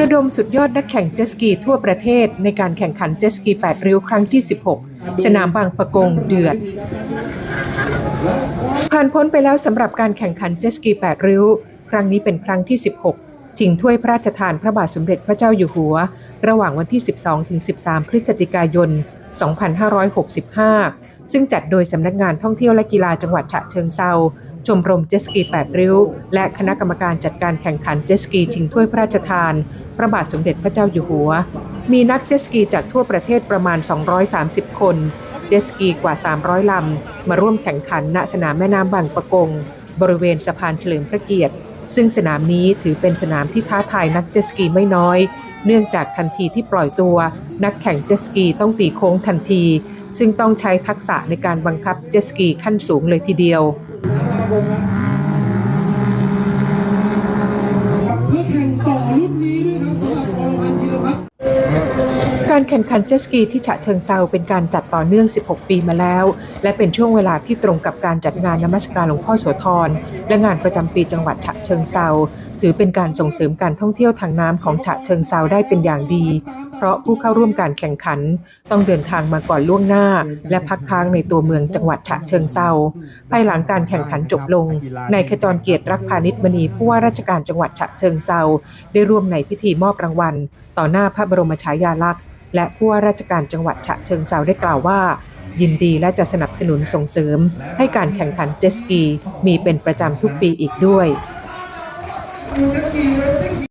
ระดมสุดยอดนักแข่งเจสกีทั่วประเทศในการแข่งขันเจสกี 8 ริ้วครั้งที่ 16 สนามบางปะกงเดือด ผ่านพ้นไปแล้วสำหรับการแข่งขันเจสกี 8 ริ้ว ครั้งนี้เป็นครั้งที่ 16 ชิงถ้วยพระราชทานพระบาทสมเด็จพระเจ้าอยู่หัว ระหว่างวันที่ 12ถึง13 พฤศจิกายน 2565 ซึ่งจัดโดยสำนักงานท่องเที่ยวและกีฬาจังหวัดฉะเชิงเซาชมรมเจสกี 8 ริ้ว และคณะกรรมการจัดการแข่งขันเจสกีชิงถ้วยพระราชทาน พระบาทสมเด็จพระเจ้าอยู่หัว มีนักเจสกีจากทั่วประเทศประมาณ 230 คน เจสกีกว่า 300 ลำ มาร่วมแข่งขันณสนามแม่น้ำบางปะกง บริเวณสะพานเฉลิมพระเกียรติ ซึ่งสนามนี้ถือเป็นสนามที่ท้าทายนักเจสกีไม่น้อย เนื่องจากทันทีที่ปล่อยตัว นักแข่งเจสกีต้องตีโค้งทันที ซึ่งต้องใช้ทักษะในการบังคับเจสกีขั้นสูงเลยทีเดียวการแข่งขันเจสกีที่ฉะเชิงเซาเป็นการจัดต่อเนื่อง 16 ปีมาแล้ว และเป็นช่วงเวลาที่ตรงกับการจัดงานนมัสการหลวงพ่อโสธรและงานประจำปีจังหวัดฉะเชิงเซา ถือเป็นการส่งเสริมการท่องเที่ยวทางน้ำของฉะเชิงเซาได้เป็นอย่างดี เพราะผู้เข้าร่วมการแข่งขันต้องเดินทางมาก่อนล่วงหน้า และพักค้างในตัวเมืองจังหวัดฉะเชิงเซาภายหลังการแข่งขันจบลงนายขจรเกียรติรักพาณิชมณีผู้ว่าราชการจังหวัดฉะเชิงเซาได้ร่วมในพิธีมอบรางวัล ต่อหน้าพระบรมฉายาลักษณ์และผู้ว่าราชการจังหวัดฉะเชิงเซาได้กล่าวว่ายินดีและจะสนับสนุนส่งเสริม ให้การแข่งขันเจสกีมีเป็นประจำทุกปีอีกด้วย UFE, USC,